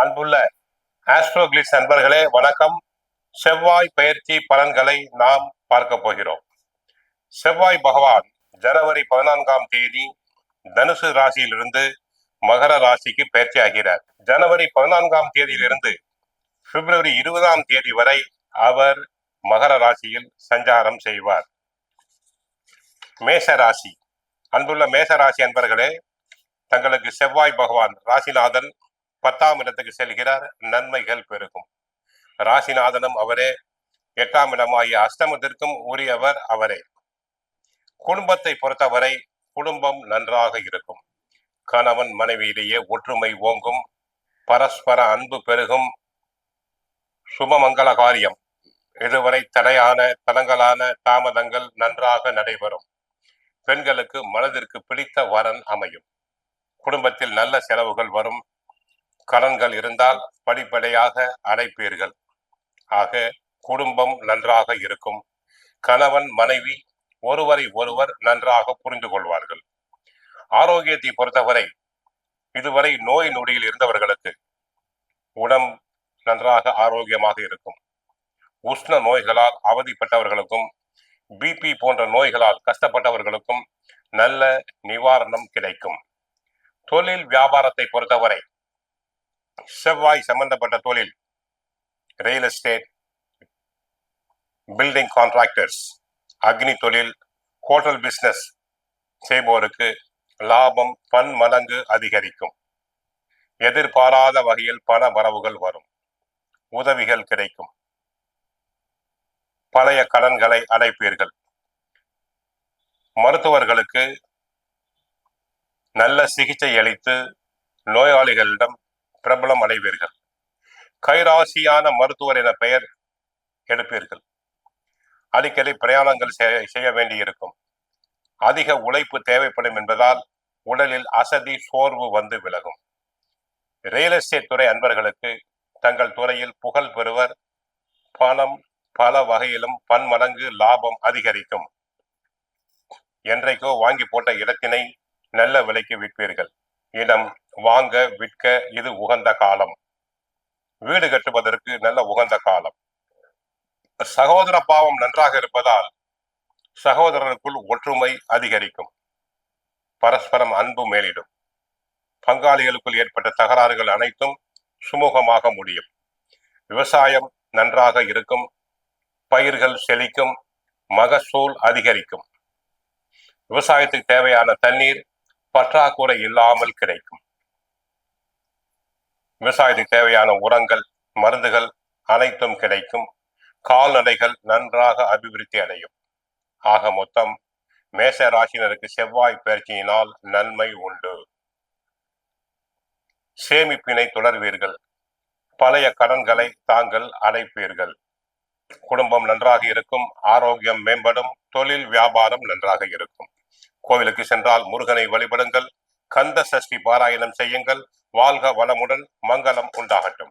அன்புள்ள ஆஸ்ட்ரோகிளிஸ் நண்பர்களே வணக்கம். செவ்வாய் பயிற்சி பலன்களை நாம் பார்க்க போகிறோம். செவ்வாய் பகவான் ஜனவரி பதினான்காம் தேதி தனுசு ராசியிலிருந்து மகர ராசிக்கு பயிற்சி ஆகிறார். ஜனவரி பதினான்காம் தேதியிலிருந்து பிப்ரவரி இருபதாம் தேதி வரை அவர் மகர ராசியில் சஞ்சாரம் செய்வார். மேஷ ராசி. அன்புள்ள மேச ராசி அன்பர்களே தங்களுக்கு செவ்வாய் பகவான் ராசிநாதன் பத்தாம் இடத்துக்கு செல்கிறார். நன்மைகள் பெருகும். ராசிநாதனும் அவரே. எட்டாம் இடமாகிய அஷ்டமத்திற்கும் உரியவர் அவரே. குடும்பத்தை பொறுத்தவரை குடும்பம் நன்றாக இருக்கும். கணவன் மனைவியிலேயே ஒற்றுமை ஓங்கும். பரஸ்பர அன்பு பெருகும். சுபமங்கள காரியம் இதுவரை தடையான தடங்கலான தாமதங்கள் நன்றாக நடைபெறும். பெண்களுக்கு மனதிற்கு பிடித்த வரன் அமையும். குடும்பத்தில் நல்ல செலவுகள் வரும். கடன்கள் இருந்தால் படிப்படியாக அடைப்பீர்கள். ஆக குடும்பம் நன்றாக இருக்கும். கணவன் மனைவி ஒருவரை ஒருவர் நன்றாக புரிந்து கொள்வார்கள். ஆரோக்கியத்தை பொறுத்தவரை இதுவரை நோய் நொடியில் இருந்தவர்களுக்கு உடம் நன்றாக ஆரோக்கியமாக இருக்கும். உஷ்ண நோய்களால் அவதிப்பட்டவர்களுக்கும் பிபி போன்ற நோய்களால் கஷ்டப்பட்டவர்களுக்கும் நல்ல நிவாரணம் கிடைக்கும். தொழில் வியாபாரத்தை பொறுத்தவரை செவ்வாய் சம்பந்தப்பட்ட தொழில். ரியல் எஸ்டேட் பில்டிங் கான்ட்ராக்டர்ஸ் அக்னி தொழில் ஹோட்டல் பிசினஸ் செய்பவருக்கு லாபம் பன்மடங்கு அதிகரிக்கும். எதிர்பாராத வகையில் பண வரவுகள் வரும். உதவிகள் கிடைக்கும். பழைய கடன்களை அடைப்பீர்கள். மருத்துவர்களுக்கு நல்ல சிகிச்சை அளித்து நோயாளிகளிடம் பிரபலம் அடைவீர்கள் கைராசியான மருத்துவர் என பெயர் எடுப்பீர்கள். அடிக்கடி பிரயாணங்கள் செய்ய வேண்டியிருக்கும். அதிக உழைப்பு தேவைப்படும் என்பதால் உடலில் அசதி சோர்வு வந்து விலகும். ரியல் எஸ்டேட் துறை அன்பர்களுக்கு தங்கள் துறையில் புகழ் பெறுவர். பணம் பல வகையிலும் பன்மடங்கு லாபம் அதிகரிக்கும். என்றைக்கோ வாங்கி போட்ட இடத்தினை நல்ல விலைக்கு விற்பீர்கள். இடம் வாங்க விற்க இது உகந்த காலம். வீடு கட்டுவதற்கு நல்ல உகந்த காலம். சகோதர பாவம் நன்றாக இருப்பதால் சகோதரருக்குள் ஒற்றுமை அதிகரிக்கும். பரஸ்பரம் அன்பு மேலிடும். பங்காளிகளுக்குள் ஏற்பட்ட தகராறுகள் அனைத்தும் சுமூகமாக முடியும். விவசாயம் நன்றாக இருக்கும். பயிர்கள் செழிக்கும். மகசூல் அதிகரிக்கும். விவசாயத்துக்கு தேவையான தண்ணீர் பற்றாக்குறை இல்லாமல் கிடைக்கும். விவசாயத்துக்கு தேவையான உரங்கள் மருந்துகள் அனைத்தும் கிடைக்கும். கால்நடைகள் நன்றாக அபிவிருத்தி அடையும். ஆக மொத்தம் மேச ராசினருக்கு செவ்வாய் பயிற்சியினால் நன்மை உண்டு. சேமிப்பினை தொடர்வீர்கள். பழைய கடன்களை தாங்கள் அடைப்பீர்கள். குடும்பம் நன்றாக இருக்கும் ஆரோக்கியம் மேம்படும் தொழில் வியாபாரம் நன்றாக இருக்கும். கோவிலுக்கு சென்றால் முருகனை வழிபடுங்கள் கந்த சஷ்டி பாராயணம் செய்யுங்கள் வாழ்க வளமுடன் மங்களம் உண்டாகட்டும்.